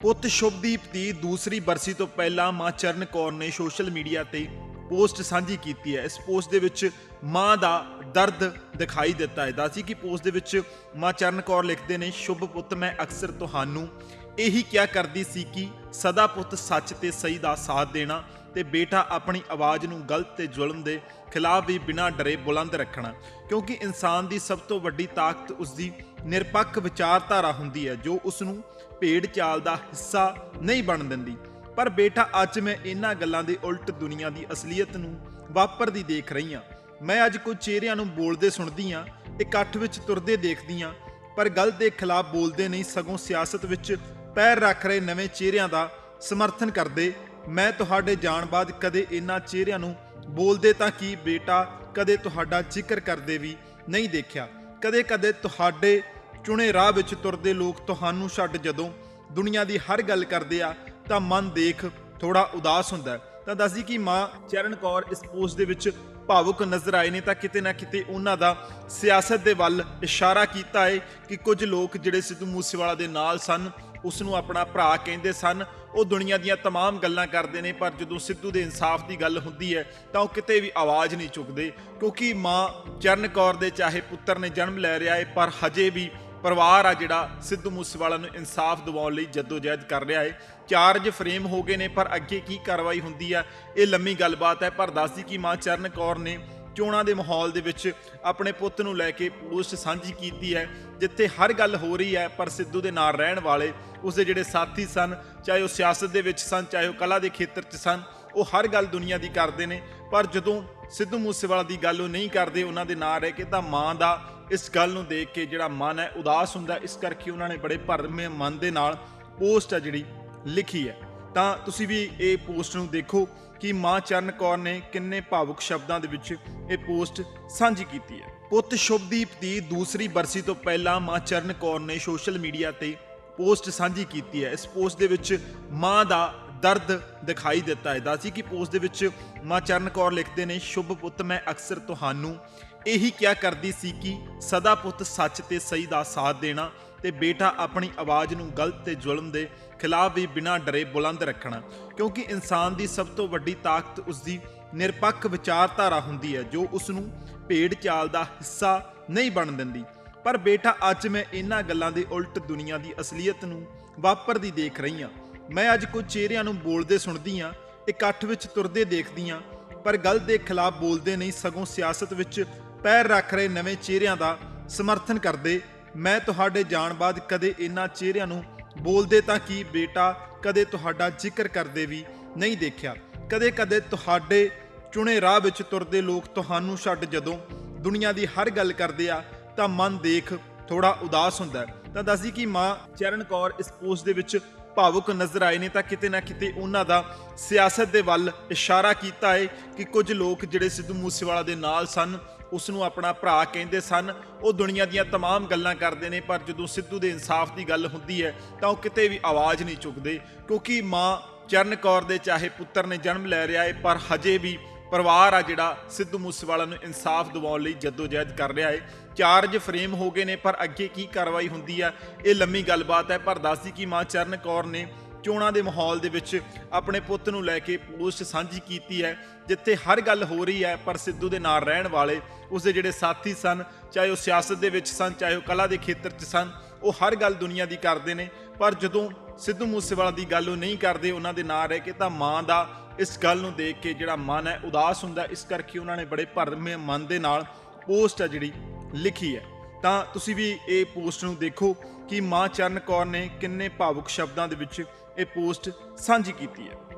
ਪੁੱਤ ਸ਼ੁਭਦੀਪ ਦੀ ਦੂਸਰੀ ਬਰਸੀ ਤੋਂ ਪਹਿਲਾਂ ਮਾਂ ਚਰਨ ਕੌਰ ਨੇ ਸੋਸ਼ਲ ਮੀਡੀਆ ਤੇ ਪੋਸਟ ਸਾਂਝੀ ਕੀਤੀ ਹੈ। ਇਸ ਪੋਸਟ ਦੇ ਵਿੱਚ ਮਾਂ ਦਾ ਦਰਦ ਦਿਖਾਈ ਦਿੱਤਾ ਹੈ। ਦੱਸੀ ਕਿ ਪੋਸਟ ਦੇ ਵਿੱਚ ਮਾਂ ਚਰਨ ਕੌਰ ਲਿਖਦੇ ਨੇ, ਸ਼ੁਭ ਪੁੱਤ, ਮੈਂ ਅਕਸਰ ਤੁਹਾਨੂੰ ਇਹੀ ਕਿਹਾ ਕਰਦੀ ਸੀ ਕਿ ਸਦਾ ਪੁੱਤ ਸੱਚ ਤੇ ਸਹੀ ਦਾ ਸਾਥ ਦੇਣਾ ਤੇ ਬੇਟਾ ਆਪਣੀ ਆਵਾਜ਼ ਨੂੰ ਗਲਤ ਤੇ ਜ਼ੁਲਮ ਦੇ ਖਿਲਾਫ ਵੀ ਬਿਨਾਂ ਡਰੇ ਬੁਲੰਦ ਰੱਖਣਾ। ਕਿਉਂਕਿ ਇਨਸਾਨ ਦੀ ਸਭ ਤੋਂ ਵੱਡੀ ਤਾਕਤ ਉਸ ਦੀ ਨਿਰਪੱਖ ਵਿਚਾਰਧਾਰਾ ਹੁੰਦੀ ਹੈ, ਜੋ ਉਸ ਨੂੰ ਭੇਡ ਚਾਲ ਦਾ ਹਿੱਸਾ ਨਹੀਂ ਬਣ ਦਿੰਦੀ। ਪਰ ਬੇਟਾ, ਅੱਜ ਮੈਂ ਇਹਨਾਂ ਗੱਲਾਂ ਦੇ ਉਲਟ ਦੁਨੀਆ ਦੀ ਅਸਲੀਅਤ ਨੂੰ ਵਾਪਰਦੀ ਦੇਖ ਰਹੀ ਹਾਂ। ਮੈਂ ਅੱਜ ਕੁਝ ਚਿਹਰਿਆਂ ਨੂੰ ਬੋਲਦੇ ਸੁਣਦੀ ਹਾਂ ਇਕੱਠ ਵਿੱਚ ਤੁਰਦੇ ਦੇਖਦੀ ਹਾਂ, ਪਰ ਗਲਤ ਦੇ ਖਿਲਾਫ ਬੋਲਦੇ ਨਹੀਂ, ਸਗੋਂ ਸਿਆਸਤ ਵਿੱਚ ਪੈਰ ਰੱਖ ਰਹੇ ਨਵੇਂ ਚਿਹਰਿਆਂ ਦਾ ਸਮਰਥਨ ਕਰਦੇ। ਮੈਂ ਤੁਹਾਡੇ ਜਾਣ ਬਾਅਦ ਕਦੇ ਇਹਨਾਂ ਚਿਹਰਿਆਂ ਨੂੰ ਬੋਲਦੇ ਤਾਂ ਕੀ ਬੇਟਾ ਕਦੇ ਤੁਹਾਡਾ ਜ਼ਿਕਰ ਕਰਦੇ ਵੀ ਨਹੀਂ ਦੇਖਿਆ। ਕਦੇ-ਕਦੇ ਤੁਹਾਡੇ ਚੁਣੇ ਰਾਹ ਵਿੱਚ ਤੁਰਦੇ ਲੋਕ ਤੁਹਾਨੂੰ ਛੱਡ ਜਦੋਂ ਦੁਨੀਆ ਦੀ ਹਰ ਗੱਲ ਕਰਦੇ ਆ ਤਾਂ ਮਨ ਦੇਖ ਥੋੜਾ ਉਦਾਸ ਹੁੰਦਾ ਤਾਂ ਦੱਸਦੀ ਕਿ ਮਾਂ ਚਰਨ ਕੌਰ ਇਸ ਪੋਸਟ ਦੇ ਵਿੱਚ ਭਾਵੁਕ ਨਜ਼ਰ ਆਏ ਨੇ ਤਾਂ ਕਿਤੇ ਨਾ ਕਿਤੇ ਉਹਨਾਂ ਦਾ ਸਿਆਸਤ ਦੇ ਵੱਲ ਇਸ਼ਾਰਾ ਕੀਤਾ ਹੈ ਕਿ ਕੁਝ ਲੋਕ ਜਿਹੜੇ ਸਿੱਧੂ ਮੂਸੇਵਾਲਾ ਦੇ ਨਾਲ ਸਨ ਉਸ ਨੂੰ ਆਪਣਾ ਭਰਾ ਕਹਿੰਦੇ ਸਨ ਉਹ ਦੁਨੀਆ ਦੀਆਂ तमाम ਗੱਲਾਂ ਕਰਦੇ ਨੇ ਪਰ ਜਦੋਂ ਸਿੱਧੂ ਦੇ ਇਨਸਾਫ ਦੀ ਗੱਲ ਹੁੰਦੀ ਹੈ ਤਾਂ ਉਹ ਕਿਤੇ ਵੀ ਆਵਾਜ਼ ਨਹੀਂ ਚੁੱਕਦੇ ਕਿਉਂਕਿ ਮਾਂ ਚਰਨ ਕੌਰ ਦੇ ਚਾਹੇ ਪੁੱਤਰ ਨੇ ਜਨਮ ਲੈ ਰਿਹਾ ਹੈ ਪਰ ਹਜੇ ਵੀ ਪਰਿਵਾਰ ਆ ਜਿਹੜਾ ਸਿੱਧੂ ਮੂਸੇਵਾਲਾ ਨੂੰ ਇਨਸਾਫ ਦਿਵਾਉਣ ਲਈ ਜਦੋਜਹਿਦ ਕਰ ਰਿਹਾ ਹੈ ਚਾਰਜ ਫਰੇਮ ਹੋ ਗਏ ਨੇ, ਪਰ ਅੱਗੇ ਕੀ ਕਾਰਵਾਈ ਹੁੰਦੀ ਆ, ਇਹ ਲੰਮੀ ਗੱਲਬਾਤ ਹੈ। ਪਰ ਦੱਸਦੀ ਕਿ ਮਾਂ ਚਰਨ ਕੌਰ ਨੇ ਚੋਣਾਂ ਦੇ ਮਾਹੌਲ ਦੇ ਵਿੱਚ ਆਪਣੇ ਪੁੱਤ ਨੂੰ ਲੈ ਕੇ ਪੋਸਟ ਸਾਂਝੀ ਕੀਤੀ ਹੈ, ਜਿੱਥੇ ਹਰ ਗੱਲ ਹੋ ਰਹੀ ਹੈ, ਪਰ ਸਿੱਧੂ ਦੇ ਨਾਲ ਰਹਿਣ ਵਾਲੇ, ਉਸਦੇ ਜਿਹੜੇ ਸਾਥੀ ਸਨ, ਚਾਹੇ ਉਹ ਸਿਆਸਤ ਦੇ ਵਿੱਚ ਸਨ, ਚਾਹੇ ਉਹ ਕਲਾ ਦੇ ਖੇਤਰ 'ਚ ਸਨ, ਉਹ ਹਰ ਗੱਲ ਦੁਨੀਆ ਦੀ ਕਰਦੇ ਨੇ। ਪਰ ਜਦੋਂ ਸਿੱਧੂ ਮੂਸੇਵਾਲਾ ਦੀ ਗੱਲ ਉਹ ਨਹੀਂ ਕਰਦੇ, ਉਹਨਾਂ ਦੇ ਨਾਂ ਰਹਿ ਕੇ ਤਾਂ ਮਾਂ ਦਾ ਇਸ ਗੱਲ ਨੂੰ ਦੇਖ ਕੇ ਜਿਹੜਾ ਮਨ ਹੈ, ਉਦਾਸ ਹੁੰਦਾ ਇਸ ਕਰਕੇ ਉਹਨਾਂ ਨੇ ਬੜੇ ਭਰਮੇ ਮਨ ਦੇ ਨਾਲ ਪੋਸਟ ਹੈ ਜਿਹੜੀ ਲਿਖੀ ਹੈ। ਤਾਂ ਤੁਸੀਂ ਵੀ ਇਹ ਪੋਸਟ ਨੂੰ ਦੇਖੋ ਕਿ ਮਾਂ ਚਰਨ ਕੌਰ ਨੇ ਕਿੰਨੇ ਭਾਵੁਕ ਸ਼ਬਦਾਂ ਦੇ ਵਿੱਚ ਇਹ ਪੋਸਟ ਸਾਂਝੀ ਕੀਤੀ ਹੈ। ਪੁੱਤ ਸ਼ੁਭਦੀਪ ਦੀ ਦੂਸਰੀ ਬਰਸੀ ਤੋਂ ਪਹਿਲਾਂ ਮਾਂ ਚਰਨ ਕੌਰ ਨੇ ਸੋਸ਼ਲ ਮੀਡੀਆ ਤੇ ਪੋਸਟ ਸਾਂਝੀ ਕੀਤੀ ਹੈ। ਇਸ ਪੋਸਟ ਦੇ ਵਿੱਚ ਮਾਂ ਦਾ ਦਰਦ ਦਿਖਾਈ ਦਿੱਤਾ ਹੈ। ਦੱਸੀ ਕਿ ਪੋਸਟ ਦੇ ਵਿੱਚ ਮਾਂ ਚਰਨ ਕੌਰ ਲਿਖਦੇ ਨੇ, ਸ਼ੁਭ ਪੁੱਤ, ਮੈਂ ਅਕਸਰ ਤੁਹਾਨੂੰ ਇਹੀ ਕਿਹਾ ਕਰਦੀ ਸੀ ਕਿ ਸਦਾ ਪੁੱਤ ਸੱਚ ਤੇ ਸਹੀ ਦਾ ਸਾਥ ਦੇਣਾ ਤੇ ਬੇਟਾ ਆਪਣੀ ਆਵਾਜ਼ ਨੂੰ ਗਲਤ ਤੇ ਜ਼ੁਲਮ ਦੇ ਖਿਲਾਫ ਵੀ ਬਿਨਾਂ ਡਰੇ ਬੁਲੰਦ ਰੱਖਣਾ, ਕਿਉਂਕਿ ਇਨਸਾਨ ਦੀ ਸਭ ਤੋਂ ਵੱਡੀ ਤਾਕਤ ਉਸ ਦੀ ਨਿਰਪੱਖ ਵਿਚਾਰਧਾਰਾ ਹੁੰਦੀ ਹੈ, ਜੋ ਉਸ ਨੂੰ ਭੇਡ ਚਾਲ ਦਾ ਹਿੱਸਾ ਨਹੀਂ ਬਣ ਦਿੰਦੀ। ਪਰ ਬੇਟਾ, ਅੱਜ ਮੈਂ ਇਹਨਾਂ ਗੱਲਾਂ ਦੇ ਉਲਟ ਦੁਨੀਆ ਦੀ ਅਸਲੀਅਤ ਨੂੰ ਵਾਪਰਦੀ ਦੇਖ ਰਹੀ ਹਾਂ। ਮੈਂ ਅੱਜ ਕੁਝ ਚਿਹਰਿਆਂ ਨੂੰ ਬੋਲਦੇ ਸੁਣਦੀ ਹਾਂ, ਇਕੱਠ ਵਿੱਚ ਤੁਰਦੇ ਦੇਖਦੀ ਹਾਂ, ਪਰ ਗਲਤ ਦੇ ਖਿਲਾਫ ਬੋਲਦੇ ਨਹੀਂ, ਸਗੋਂ ਸਿਆਸਤ ਵਿੱਚ ਪੈਰ ਰੱਖ ਰਹੇ ਨਵੇਂ ਚਿਹਰਿਆਂ ਦਾ ਸਮਰਥਨ ਕਰਦੇ, ਮੈਂ ਤੁਹਾਡੇ ਜਾਣ ਬਾਅਦ ਕਦੇ ਇਹਨਾਂ ਚਿਹਰਿਆਂ ਨੂੰ ਬੋਲਦੇ ਤਾਂ ਕੀ ਬੇਟਾ, ਕਦੇ ਤੁਹਾਡਾ ਜ਼ਿਕਰ ਕਰਦੇ ਵੀ ਨਹੀਂ ਦੇਖਿਆ। ਕਦੇ-ਕਦੇ ਤੁਹਾਡੇ ਚੁਣੇ ਰਾਹ ਵਿੱਚ ਤੁਰਦੇ ਲੋਕ ਤੁਹਾਨੂੰ ਛੱਡ ਜਦੋਂ ਦੁਨੀਆ ਦੀ ਹਰ ਗੱਲ ਕਰਦੇ ਆ, ਤਾਂ ਮਨ ਦੇਖ ਥੋੜਾ ਉਦਾਸ ਹੁੰਦਾ ਤਾਂ ਦੱਸਦੀ ਕਿ ਮਾਂ ਚਰਨ ਕੌਰ ਇਸ ਪੋਸਟ ਦੇ ਵਿੱਚ ਭਾਵੁਕ ਨਜ਼ਰ ਆਏ ਨੇ ਤਾਂ ਕਿਤੇ ਨਾ ਕਿਤੇ ਉਹਨਾਂ ਦਾ ਸਿਆਸਤ ਦੇ ਵੱਲ ਇਸ਼ਾਰਾ ਕੀਤਾ ਹੈ ਕਿ ਕੁਝ ਲੋਕ ਜਿਹੜੇ ਸਿੱਧੂ ਮੂਸੇਵਾਲਾ ਦੇ ਨਾਲ ਸਨ ਉਸ ਨੂੰ ਆਪਣਾ ਭਰਾ ਕਹਿੰਦੇ ਸਨ ਉਹ ਦੁਨੀਆ ਦੀਆਂ तमाम ਗੱਲਾਂ ਕਰਦੇ ਨੇ ਪਰ ਜਦੋਂ ਸਿੱਧੂ ਦੇ ਇਨਸਾਫ ਦੀ ਗੱਲ ਹੁੰਦੀ ਹੈ ਤਾਂ ਉਹ ਕਿਤੇ ਵੀ ਆਵਾਜ਼ ਨਹੀਂ ਚੁੱਕਦੇ ਕਿਉਂਕਿ ਮਾਂ ਚਰਨ ਕੌਰ ਦੇ ਚਾਹੇ ਪੁੱਤਰ ਨੇ ਜਨਮ ਲੈ ਰਿਹਾ ਹੈ ਪਰ ਹਜੇ ਵੀ ਪਰਿਵਾਰ ਆ ਜਿਹੜਾ ਸਿੱਧੂ ਮੂਸੇਵਾਲਾ ਨੂੰ ਇਨਸਾਫ ਦਿਵਾਉਣ ਲਈ ਜਦੋਜਹਿਦ ਕਰ ਰਿਹਾ ਹੈ ਚਾਰਜ ਫਰੇਮ ਹੋ ਗਏ ਨੇ, ਪਰ ਅੱਗੇ ਕੀ ਕਾਰਵਾਈ ਹੁੰਦੀ ਆ, ਇਹ ਲੰਮੀ ਗੱਲਬਾਤ ਹੈ। ਪਰ ਦੱਸਦੀ ਕਿ ਮਾਂ ਚਰਨ ਕੌਰ ਨੇ ਚੋਣਾਂ ਦੇ ਮਾਹੌਲ ਦੇ ਵਿੱਚ ਆਪਣੇ ਪੁੱਤ ਨੂੰ ਲੈ ਕੇ ਪੋਸਟ ਸਾਂਝੀ ਕੀਤੀ ਹੈ, ਜਿੱਥੇ ਹਰ ਗੱਲ ਹੋ ਰਹੀ ਹੈ, ਪਰ ਸਿੱਧੂ ਦੇ ਨਾਲ ਰਹਿਣ ਵਾਲੇ ਉਸਦੇ ਜਿਹੜੇ ਸਾਥੀ ਸਨ, ਚਾਹੇ ਉਹ ਸਿਆਸਤ ਦੇ ਵਿੱਚ ਸਨ, ਚਾਹੇ ਉਹ ਕਲਾ ਦੇ ਖੇਤਰ 'ਚ ਸਨ, ਉਹ ਹਰ ਗੱਲ ਦੁਨੀਆ ਦੀ ਕਰਦੇ ਨੇ। ਪਰ ਜਦੋਂ ਸਿੱਧੂ ਮੂਸੇਵਾਲਾ ਦੀ ਗੱਲ ਉਹ ਨਹੀਂ ਕਰਦੇ, ਉਹਨਾਂ ਦੇ ਨਾਂ ਰਹਿ ਕੇ ਤਾਂ ਮਾਂ ਦਾ ਇਸ ਗੱਲ ਨੂੰ ਦੇਖ ਕੇ ਜਿਹੜਾ ਮਨ ਹੈ ਉਦਾਸ ਹੁੰਦਾ ਇਸ ਕਰਕੇ ਉਹਨਾਂ ਨੇ ਬੜੇ ਭਰਮੇ ਮਨ ਦੇ ਨਾਲ ਪੋਸਟ ਹੈ ਜਿਹੜੀ ਲਿਖੀ ਹੈ। ਤਾਂ ਤੁਸੀਂ ਵੀ ਇਹ ਪੋਸਟ ਨੂੰ ਦੇਖੋ ਕਿ ਮਾਂ ਚਰਨ ਕੌਰ ਨੇ ਕਿੰਨੇ ਭਾਵੁਕ ਸ਼ਬਦਾਂ ਦੇ ਵਿੱਚ ਇਹ ਪੋਸਟ ਸਾਂਝੀ ਕੀਤੀ ਹੈ।